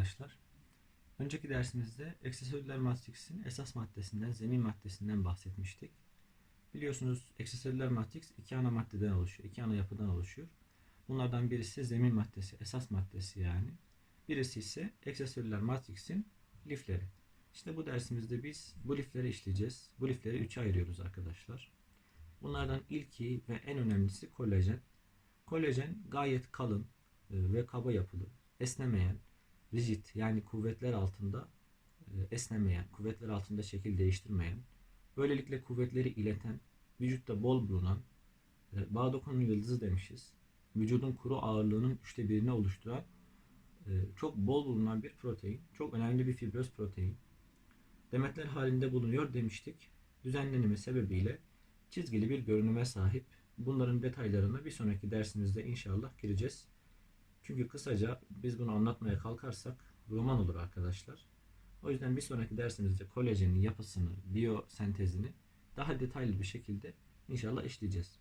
arkadaşlar. Önceki dersimizde eksesolüler matriksin esas maddesinden, zemin maddesinden bahsetmiştik. Biliyorsunuz eksesolüler matriks iki ana maddeden oluşuyor, iki ana yapıdan oluşuyor. Bunlardan birisi zemin maddesi, esas maddesi yani. Birisi ise eksesolüler matriksin lifleri. İşte bu dersimizde biz bu lifleri işleyeceğiz. Bu lifleri üçe ayırıyoruz arkadaşlar. Bunlardan ilki ve en önemlisi kolajen. Kolajen gayet kalın e, ve kaba yapılı, esnemeyen, rigid yani kuvvetler altında e, esnemeyen, kuvvetler altında şekil değiştirmeyen, böylelikle kuvvetleri ileten, vücutta bol bulunan, e, bağ dokunun yıldızı demişiz, vücudun kuru ağırlığının üçte birini oluşturan e, çok bol bulunan bir protein, çok önemli bir fibroz protein. Demetler halinde bulunuyor demiştik. Düzenlenimi sebebiyle çizgili bir görünüme sahip. Bunların detaylarına bir sonraki dersimizde inşallah gireceğiz. Çünkü kısaca biz bunu anlatmaya kalkarsak roman olur arkadaşlar. O yüzden bir sonraki dersimizde kolajenin yapısını, biyosentezini daha detaylı bir şekilde inşallah işleyeceğiz.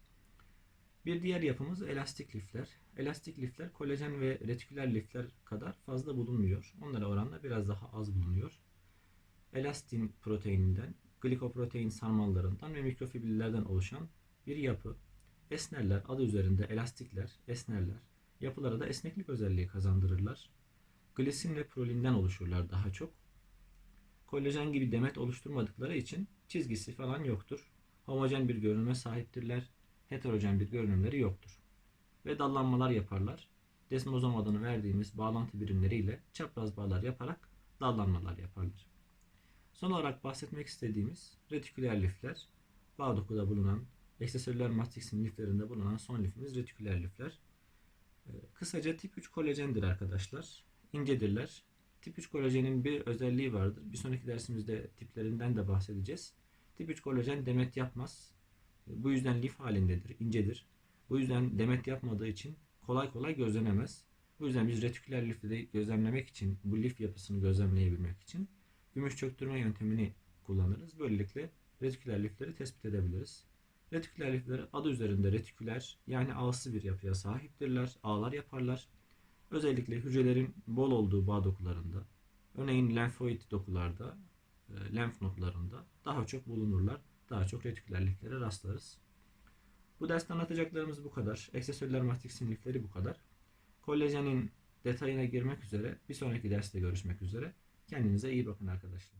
Bir diğer yapımız elastik lifler. Elastik lifler kolajen ve retiküler lifler kadar fazla bulunmuyor. Onlara oranla biraz daha az bulunuyor. Elastin proteininden, glikoprotein sarmallarından ve mikrofibrillerden oluşan bir yapı. Esnerler adı üzerinde elastikler, esnerler. Yapılara da esneklik özelliği kazandırırlar. Glisin ve prolinden oluşurlar daha çok. Kolajen gibi demet oluşturmadıkları için çizgisi falan yoktur. Homojen bir görünüme sahiptirler. Heterojen bir görünümleri yoktur. Ve dallanmalar yaparlar. Desmozom adını verdiğimiz bağlantı birimleriyle çapraz bağlar yaparak dallanmalar yaparlar. Son olarak bahsetmek istediğimiz retiküler lifler, bağ dokuda bulunan, eksesolüler matriksin liflerinde bulunan son lifimiz retiküler lifler. Kısaca tip 3 kolajendir arkadaşlar. İncedirler. Tip 3 kolajenin bir özelliği vardır. Bir sonraki dersimizde tiplerinden de bahsedeceğiz. Tip 3 kolajen demet yapmaz. Bu yüzden lif halindedir, incedir. Bu yüzden demet yapmadığı için kolay kolay gözlenemez. Bu yüzden biz retiküler lifleri gözlemlemek için, bu lif yapısını gözlemleyebilmek için gümüş çöktürme yöntemini kullanırız. Böylelikle retiküler lifleri tespit edebiliriz. Retiküler lifleri adı üzerinde retiküler yani ağsı bir yapıya sahiptirler. Ağlar yaparlar. Özellikle hücrelerin bol olduğu bağ dokularında, örneğin lenfoid dokularda, e, lenf nodlarında daha çok bulunurlar. Daha çok retiküler liflere rastlarız. Bu derste anlatacaklarımız bu kadar. Eksesolüler matriksin lifleri bu kadar. Kolajenin detayına girmek üzere bir sonraki derste görüşmek üzere. Kendinize iyi bakın arkadaşlar.